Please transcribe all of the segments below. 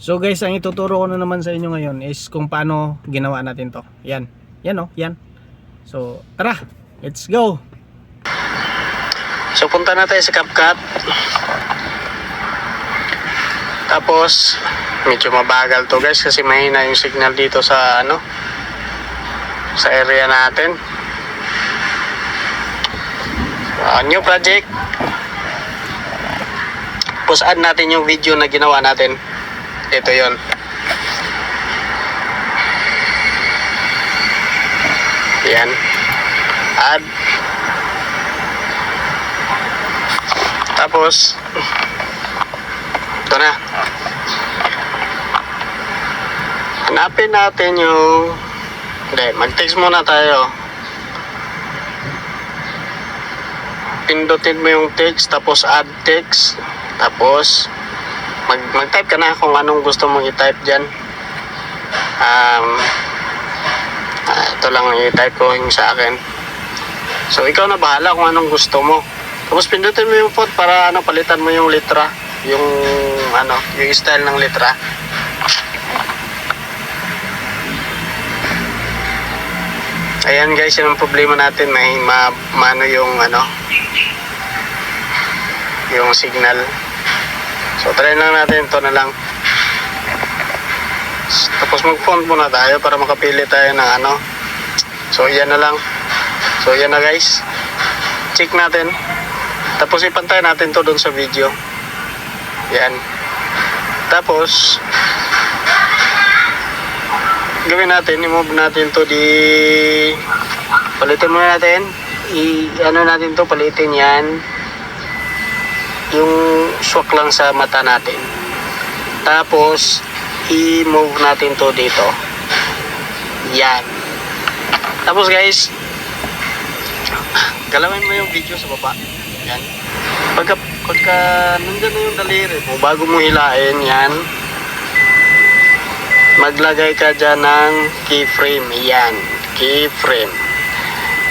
So guys, ang ituturo ko na naman sa inyo ngayon is kung paano ginawa natin to. Yan. Yan oh, yan. So, tara. Let's go. So, punta na tayo sa CapCut. Tapos, medyo mabagal to guys kasi mahina yung signal dito sa ano sa area natin. Ah, new project. Tapos add natin yung video na ginawa natin. Ito yon. Yan. Add. Tapos, ito na. Hanapin natin yung... Hindi, mag-text muna tayo. Pindutin mo yung text, tapos add text. Tapos, mag mag-type ka na kung anong gusto mong i-type dyan. Um, ah, ito lang ang i-type ko yung sa akin. So, ikaw na bahala kung anong gusto mo. Tapos, pindutin mo yung font para ano, palitan mo yung litra. Yung, ano, yung style ng litra. Ayan guys, yun ang problema natin. May ma, mano yung, ano, yung signal. So, try lang natin ito na lang. Tapos mag-font muna tayo para makapili tayo ng ano. So, yan na lang. So, yan na guys. Check natin. Tapos ipantay natin to doon sa video. Yan. Tapos, gawin natin, i-move natin to di... Palitin muna natin. I, ano natin to, palitin yan yung swak lang sa mata natin. Tapos, i-move natin to dito. Yan. Tapos guys, galawin mo yung video sa baba. Yan. Pagka, pagka nandyan na yung daliri mo, bago mo hilain, yan, maglagay ka dyan ng keyframe. Yan. Keyframe.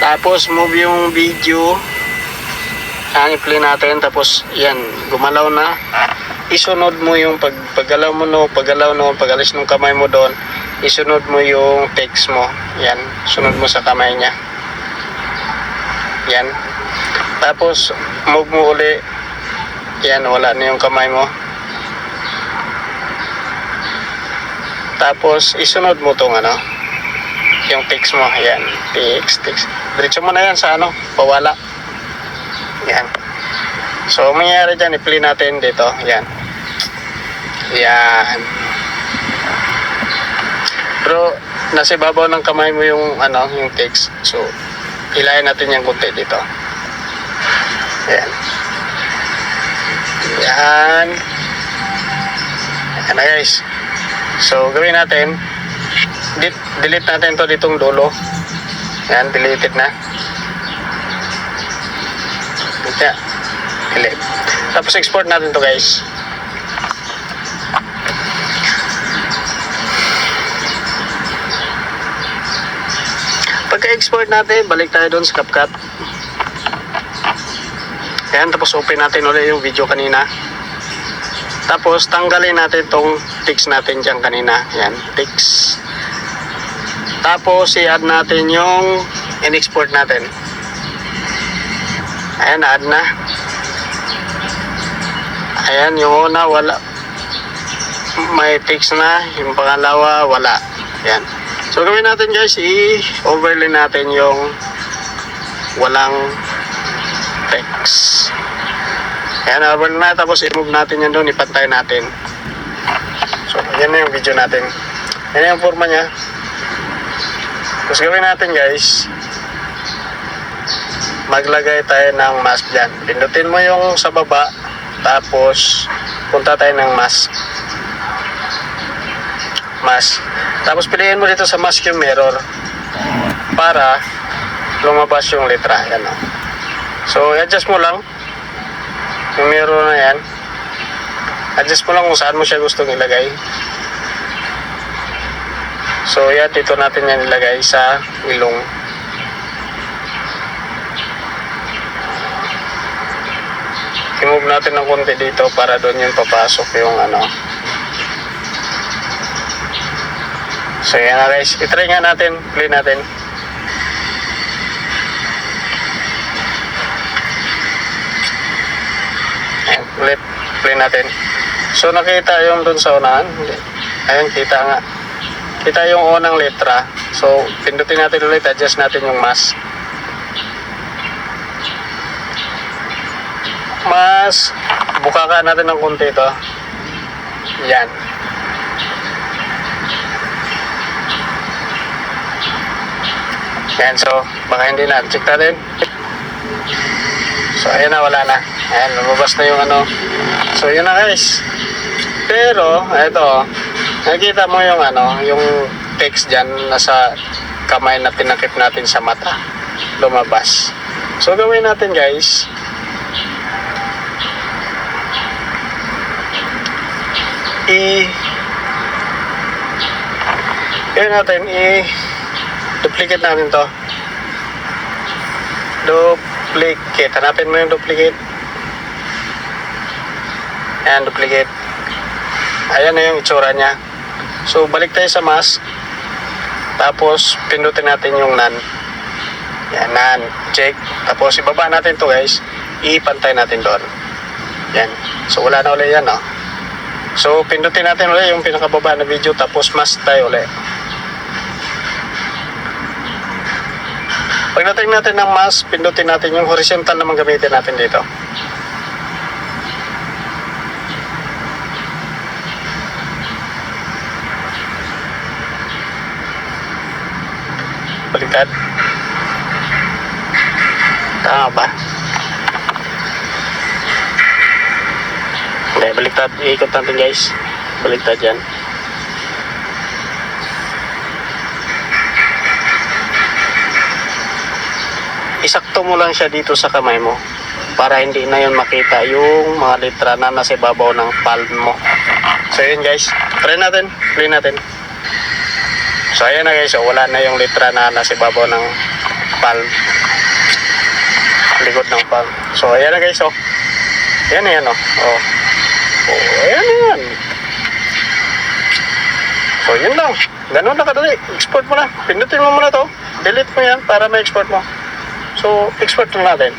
Tapos, move yung video ang i-play natin tapos yan gumalaw na. Isunod mo yung pag paggalaw mo no paggalaw no pagalis ng kamay mo doon isunod mo yung text mo. Yan sunod mo sa kamay niya. Yan. Tapos move mo uli. Yan wala na yung kamay mo. Tapos isunod mo tong ano yung text mo. Yan text text. Diretso mo na yan sa ano pawala yan. So, ang mangyayari dyan, i-play natin dito. Yan. Yan. Pero, nasa ibabaw ng kamay mo yung, ano, yung text. So, hilahin natin yung kunti dito. Yan. Yan. Yan na guys. So, gawin natin. Delete, delete natin to ditong dulo. Yan, deleted na. Kaya, delete. Tapos export natin to guys. Pagka-export natin, balik tayo doon sa CapCut. Yan, tapos open natin ulit yung video kanina. Tapos tanggalin natin tong text natin dyan kanina. Yan, text. Tapos i-add natin yung in-export natin. Ayan, add na. Ayan, yung una, wala. May text na. Yung pangalawa, wala. Ayan. So, gawin natin guys, i-overlay natin yung walang text. Ayan, overlay na. Tapos, i-move natin yan doon. Ipantay natin. So, yan na yung video natin. Yan yung forma niya. Tapos, gawin natin guys, maglagay tayo ng mask dyan. Pindutin mo yung sa baba, tapos punta tayo ng mask. Mask. Tapos piliin mo dito sa mask yung mirror para lumabas yung letra. Yan o. So, adjust mo lang yung mirror na yan. Adjust mo lang kung saan mo siya gustong ilagay. So, yan, dito natin yan ilagay sa ilong. I-move natin ng konti dito para doon yung papasok yung ano So yan na guys, itry nga natin, play natin. Ayan, ulit, play natin. So nakita yung dun sa unahan. Ayan, kita nga. Kita yung unang letra. So, pindutin natin ulit, adjust natin yung mask. Mas buka ka natin ng konti ito. Yan. Yan, so, baka hindi na. Check natin. So, ayan na, wala na. Ayan, lumabas na yung ano. So, yun na guys. Pero, eto, nakikita mo yung ano, yung text dyan nasa kamay na tinakip natin sa mata. Lumabas. So, gawin natin guys. I Gawin natin, i duplicate natin to. Duplicate. Hanapin mo yung duplicate. Ayan, duplicate. Ayan na yung itsura niya. So, balik tayo sa mask. Tapos, pindutin natin yung nan. Yan, nan. Check. Tapos, ibaba natin to guys. Ipantay natin doon. Yan. So, wala na ulit yan, no? So, pindutin natin ulit yung pinakababa na video. Tapos, mask tayo ulit. Pagdating natin ng mask, pindutin natin yung horizontal naman gamitin natin dito. Baliktad. Tama ba? Hindi, baliktad. Iikot natin guys. Baliktad yan. Isakto mo lang siya dito sa kamay mo para hindi na yun makita yung mga litra na nasa ibabaw ng palm mo. So yun guys, try natin, play natin. So ayan na guys, wala na yung litra na nasa ibabaw ng palm. Likod ng palm. So ayan na guys, oh. Ayan na yan, oh. Oh, oh ayan na yan. So yun lang. Ganun na kadali. Export mo na. Pindutin mo muna to. Delete mo yan para ma-export mo. So, export na natin.